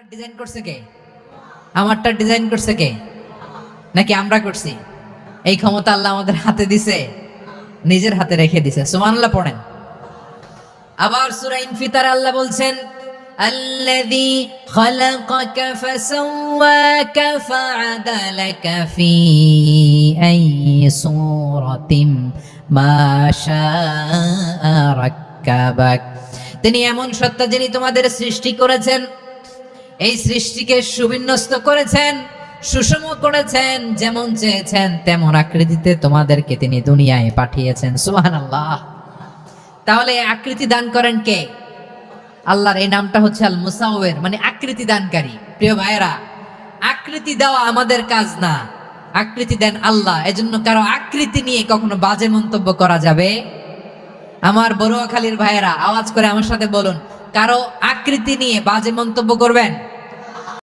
Design করছে কে আমারটা design করছে কে নাকি আমরা করছি এই ক্ষমতা আল্লাহ আমাদের হাতে দিছে নিজের হাতে রেখে দিছে সুবহানাল্লাহ পড়েন আবার সূরা ইনফিতার আল্লাহ বলছেন الذي خلقك فسواك فعدلك في أي صورة ما شاء ركبك তিনি এমন সত্তা যিনি তোমাদের সৃষ্টি করেছেন এই সৃষ্টিকে সুবিন্যস্ত করেছেন, সুষম করেছেন, যেমন চেয়েছেন, তেমন আকৃতিতে তোমাদেরকে তিনি দুনিয়ায় পাঠিয়েছেন। সুহান আল্লাহ তাহলে আকৃতি দান করেন কে? আল্লাহর এই নামটা হচ্ছে আল মুসাওয়ের মানে আকৃতি দানকারী। প্রিয় ভাইয়েরা, আকৃতি দেওয়া আমাদের কাজ না। আকৃতি দেন আল্লাহ। এজন্য কারও আকৃতি নিয়ে কখনো বাজে মন্তব্য করা যাবে? আমার বড়ুয়াখালীর ভাইয়েরা, আওয়াজ করে আমার সাথে বলুন, কারও আকৃতি নিয়ে বাজে মন্তব্য করবেন?